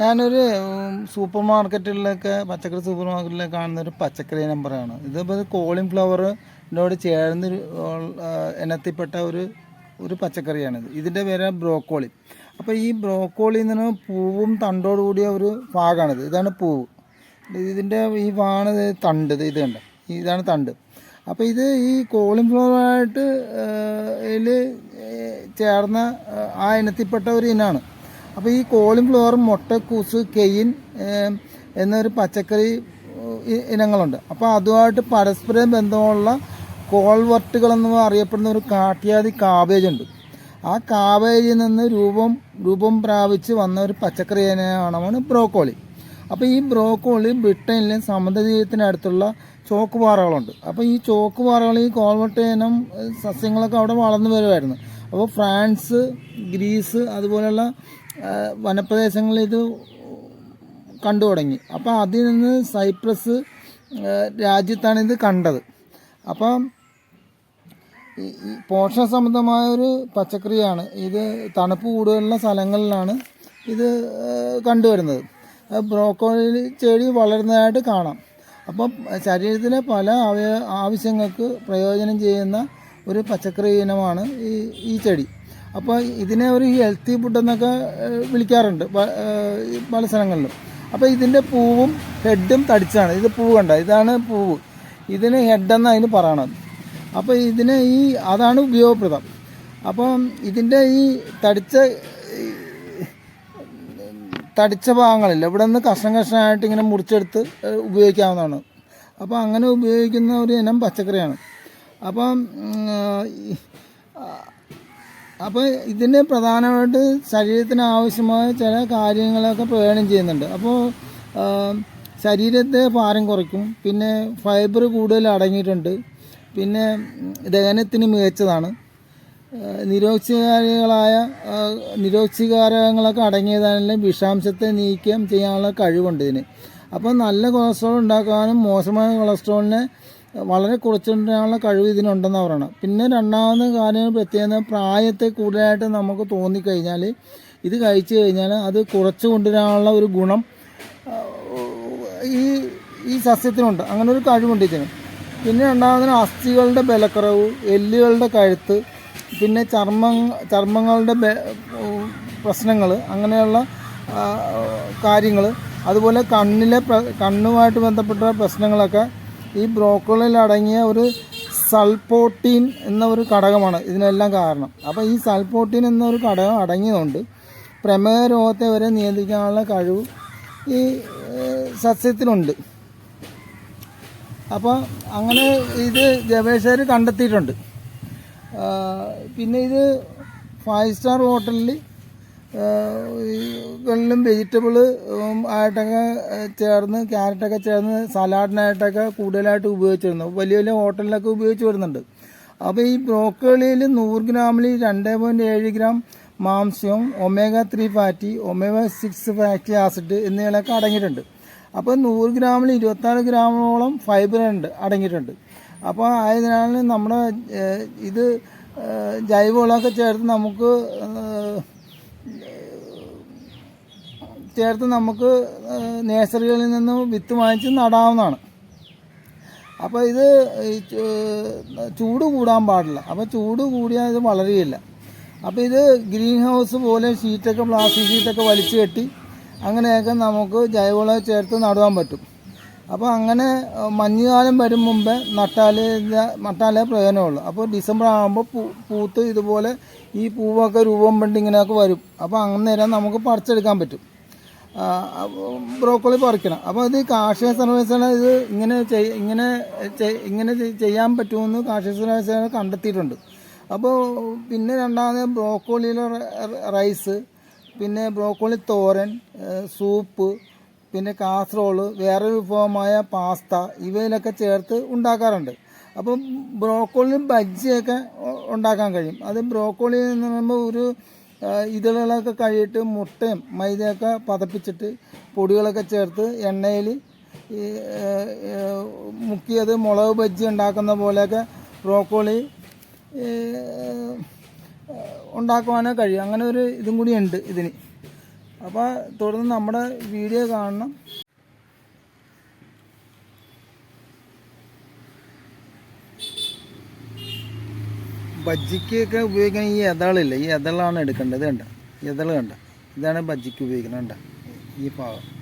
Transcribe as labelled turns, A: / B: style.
A: ഞാനൊരു സൂപ്പർ മാർക്കറ്റുകളിലൊക്കെ പച്ചക്കറി സൂപ്പർ മാർക്കറ്റിലൊക്കെ കാണുന്ന ഒരു പച്ചക്കറി നമ്പറാണ് ഇതിപ്പോൾ കോളിഫ്ലവറിനോട് ചേർന്ന് ഒരു, ആ, ഇനത്തിൽപ്പെട്ട ഒരു ഒരു പച്ചക്കറിയാണിത്. ഇതിന്റെ പേര് ബ്രോക്കോളി. അപ്പോൾ ഈ ബ്രോക്കോളിയിൽ നിന്ന് പൂവും തണ്ടോടു കൂടിയ ഒരു ഭാഗമാണിത് ഇതാണ് പൂവ് ഇതിന്റെ ഈ ഭാഗമാണ് തണ്ട്. ഇത് കണ്ട ഇതാണ് തണ്ട്. അപ്പോൾ ഇത് ഈ കോളിഫ്ലവറായിട്ട് ഇതിൽ ചേർന്ന ആ ഇനത്തിൽപ്പെട്ട ഒരു ഇനമാണ് അപ്പോൾ ഈ കോളിഫ്ലവർ മുട്ടക്കൂസ് കെയിൻ എന്നൊരു പച്ചക്കറി ഇനങ്ങളുണ്ട്. അപ്പോൾ അതുമായിട്ട് പരസ്പരം ബന്ധമുള്ള കോൾവർട്ടുകൾ എന്ന് അറിയപ്പെടുന്ന ഒരു കാട്ടിയാതി കാബേജ് ഉണ്ട്. ആ കാബേജിൽ നിന്ന് രൂപം രൂപം പ്രാപിച്ച് വന്ന ഒരു പച്ചക്കറി ഇനമാണ് ബ്രോക്കോളി. അപ്പോൾ ഈ ബ്രോക്കോളി ബ്രിട്ടനിലെ സമുദ്രതീരത്തിനടുത്തുള്ള ചോക്ക് പാറകളുണ്ട് അപ്പോൾ ഈ ചോക്ക് പാറകൾ ഈ കോൾവട്ട് ഇനം സസ്യങ്ങളൊക്കെ അവിടെ വളർന്നു വരുമായിരുന്നു. അപ്പോൾ ഫ്രാൻസ് ഗ്രീസ് അതുപോലെയുള്ള വനപ്രദേശങ്ങളിൽ ഇത് കണ്ടു തുടങ്ങി. അപ്പോൾ അതിൽ നിന്ന് സൈപ്രസ് രാജ്യത്താണ് ഇത് കണ്ടത്. അപ്പം പോഷക സംബന്ധമായ ഒരു പച്ചക്കറിയാണ്. ഇത് തണുപ്പ് കൂടുതലുള്ള സ്ഥലങ്ങളിലാണ് ഇത് കണ്ടുവരുന്നത്. ബ്രോക്കോളി ചെടി വളരുന്നതായിട്ട് കാണാം. അപ്പം ശരീരത്തിലെ പല ആവശ്യങ്ങൾക്ക് പ്രയോജനം ചെയ്യുന്ന ഒരു പച്ചക്കറി ഇനമാണ് ഈ ഈ ചെടി. അപ്പോൾ ഇതിനെ ഒരു ഹെൽത്തി ഫുഡ് എന്നൊക്കെ വിളിക്കാറുണ്ട് പല സ്ഥലങ്ങളിലും. അപ്പോൾ ഇതിന്റെ പൂവും ഹെഡും തടിച്ചാണ്. ഇത് പൂവ് കണ്ട? ഇതാണ് പൂവ്. ഇതിന് ഹെഡെന്ന് അതിന് പറയണത്. അപ്പോൾ ഇതിനെ ഈ അതാണ് ഉപയോഗപ്രദം. അപ്പം ഇതിന്റെ ഈ തടിച്ച തടിച്ച ഭാഗങ്ങളില്ല. ഇവിടെ നിന്ന് കഷ്ണം കഷ്ണമായിട്ട് ഇങ്ങനെ മുറിച്ചെടുത്ത് ഉപയോഗിക്കാവുന്നതാണ്. അപ്പോൾ അങ്ങനെ ഉപയോഗിക്കുന്ന ഒരു ഇനം പച്ചക്കറിയാണ്. അപ്പം അപ്പോൾ ഇതിന് പ്രധാനമായിട്ട് ശരീരത്തിന് ആവശ്യമായ ചില കാര്യങ്ങളൊക്കെ പ്രയോജനം ചെയ്യുന്നുണ്ട്. അപ്പോൾ ശരീരത്തെ ഭാരം കുറയ്ക്കും. പിന്നെ ഫൈബർ കൂടുതൽ അടങ്ങിയിട്ടുണ്ട്. പിന്നെ ദഹനത്തിന് മികച്ചതാണ്. നിരോക്ഷികാരികളായ നിരോക്ഷികാരങ്ങളൊക്കെ അടങ്ങിയതാണെങ്കിലും വിഷാംശത്തെ നീക്കം ചെയ്യാനുള്ള കഴിവുണ്ട് ഇതിന്. അപ്പോൾ നല്ല കൊളസ്ട്രോൾ ഉണ്ടാക്കാനും മോശമായ കൊളസ്ട്രോളിനെ വളരെ കുറച്ചുകൊണ്ടുള്ള കഴിവ് ഇതിനുണ്ടെന്ന് പറയണം പിന്നെ രണ്ടാമത് കാര്യം പ്രത്യേകത പ്രായത്തെ കൂടുതലായിട്ട് നമുക്ക് തോന്നിക്കഴിഞ്ഞാൽ ഇത് കഴിച്ചു കഴിഞ്ഞാൽ അത് കുറച്ച് കൊണ്ടുവരാനുള്ള ഒരു ഗുണം ഈ ഈ സസ്യത്തിനുണ്ട്. അങ്ങനെ ഒരു കഴിവുണ്ട് ഇതിന്. പിന്നെ രണ്ടാമതിന് അസ്ഥികളുടെ ബലക്കുറവ് എല്ലുകളുടെ കഴുത്ത് പിന്നെ ചർമ്മ ചർമ്മങ്ങളുടെ പ്രശ്നങ്ങൾ അങ്ങനെയുള്ള കാര്യങ്ങൾ അതുപോലെ കണ്ണിലെ കണ്ണുമായിട്ട് ബന്ധപ്പെട്ട പ്രശ്നങ്ങളൊക്കെ ഈ ബ്രോക്കോളിൽ അടങ്ങിയ ഒരു സൾപോട്ടീൻ എന്ന ഒരു ഘടകമാണ് ഇതിനെല്ലാം കാരണം. അപ്പോൾ ഈ സൾപോട്ടീൻ എന്നൊരു ഘടകം അടങ്ങിയതുകൊണ്ട് പ്രമേഹ രോഗത്തെ വരെ നിയന്ത്രിക്കാനുള്ള കഴിവ് ഈ സസ്യത്തിനുണ്ട്. അപ്പോൾ അങ്ങനെ ഇത് ഗവേഷകർ കണ്ടെത്തിയിട്ടുണ്ട്. പിന്നെ ഇത് ഫൈവ് സ്റ്റാർ ഹോട്ടലിൽ വെജിറ്റബിൾ ആയിട്ടൊക്കെ ചേർന്ന് ക്യാരറ്റൊക്കെ ചേർന്ന് സലാഡിനായിട്ടൊക്കെ കൂടുതലായിട്ട് ഉപയോഗിച്ചിരുന്നു. വലിയ വലിയ ഹോട്ടലിലൊക്കെ ഉപയോഗിച്ച് വരുന്നുണ്ട്. അപ്പോൾ ഈ ബ്രോക്കോളിയിൽ നൂറ് ഗ്രാമിൽ രണ്ട് പോയിന്റ് ഏഴ് gram മാംസ്യവും omega three fatty omega six fatty acid എന്നിവയൊക്കെ അടങ്ങിയിട്ടുണ്ട്. അപ്പോൾ നൂറ് ഗ്രാമിൽ ഇരുപത്താറ് ഗ്രാമോളം ഫൈബർ ഉണ്ട് അടങ്ങിയിട്ടുണ്ട്. അപ്പോൾ ആയതിനാൽ നമ്മുടെ ഇത് ജൈവവളമൊക്കെ ചേർത്ത് നമുക്ക് ചേർത്ത് നമുക്ക് നേഴ്സറികളിൽ നിന്നും വിത്ത് വാങ്ങിച്ച് നടാവുന്നതാണ്. അപ്പോൾ ഇത് ചൂട് കൂടാൻ പാടില്ല. അപ്പോൾ ചൂട് കൂടിയാൽ ഇത് വളരുകയില്ല. അപ്പോൾ ഇത് ഗ്രീൻ ഹൗസ് പോലെ ഷീറ്റൊക്കെ പ്ലാസ്റ്റിക് ഷീറ്റൊക്കെ വലിച്ചു കെട്ടി അങ്ങനെയൊക്കെ നമുക്ക് ജൈവവളം ചേർത്ത് നടുവാൻ പറ്റും. അപ്പോൾ അങ്ങനെ മഞ്ഞുകാലം വരും മുമ്പേ നട്ടാലേ നട്ടാലേ പ്രയോജനമുള്ളൂ. അപ്പോൾ ഡിസംബർ ആകുമ്പോൾ പൂ പൂത്ത് ഇതുപോലെ ഈ പൂവൊക്കെ രൂപം കൊണ്ട് ഇങ്ങനെയൊക്കെ വരും. അപ്പോൾ അന്നേരം നമുക്ക് പറിച്ചെടുക്കാൻ പറ്റും. ബ്രോക്കോളി പറിക്കണം. അപ്പോൾ ഇത് കാർഷിക സർവേസാണ് ഇത് ഇങ്ങനെ ഇങ്ങനെ ഇങ്ങനെ ചെയ്- ചെയ്യാൻ പറ്റുമെന്ന് കാർഷിക സർവകലാശാല കണ്ടെത്തിയിട്ടുണ്ട്. അപ്പോൾ പിന്നെ രണ്ടാമത് ബ്രോക്കോളിയിലെ റൈസ് പിന്നെ ബ്രോക്കോളി തോരൻ സൂപ്പ് പിന്നെ കാസറോൾ വേറെ വിഭവമായ പാസ്ത ഇവയിലൊക്കെ ചേർത്ത് ഉണ്ടാക്കാറുണ്ട്. അപ്പം ബ്രോക്കോളി ബജ്ജിയൊക്കെ ഉണ്ടാക്കാൻ കഴിയും. അത് ബ്രോക്കോളി എന്ന് പറയുമ്പോൾ ഒരു ഇതളുകളൊക്കെ കഴിയിട്ട് മുട്ടയും മൈദയൊക്കെ പതപ്പിച്ചിട്ട് പൊടികളൊക്കെ ചേർത്ത് എണ്ണയിൽ ഈ മുക്കിയത് മുളക് ബജ്ജി ഉണ്ടാക്കുന്ന പോലെയൊക്കെ ബ്രോക്കോളി ഉണ്ടാക്കുവാനേ കഴിയും. അങ്ങനെ ഒരു ഇതും കൂടി ഉണ്ട് ഇതിന്. അപ്പോൾ തുടർന്ന് നമ്മുടെ വീഡിയോ കാണണം. ബജ്ജിക്കൊക്കെ ഉപയോഗിക്കാൻ ഈ എതളില്ല? ഈ എതളാണ് എടുക്കേണ്ടത് കണ്ട? എതൾ കണ്ട? ഇതാണ് ബജ്ജിക്ക് ഉപയോഗിക്കുന്നത് കണ്ട? ഈ ഭാഗം.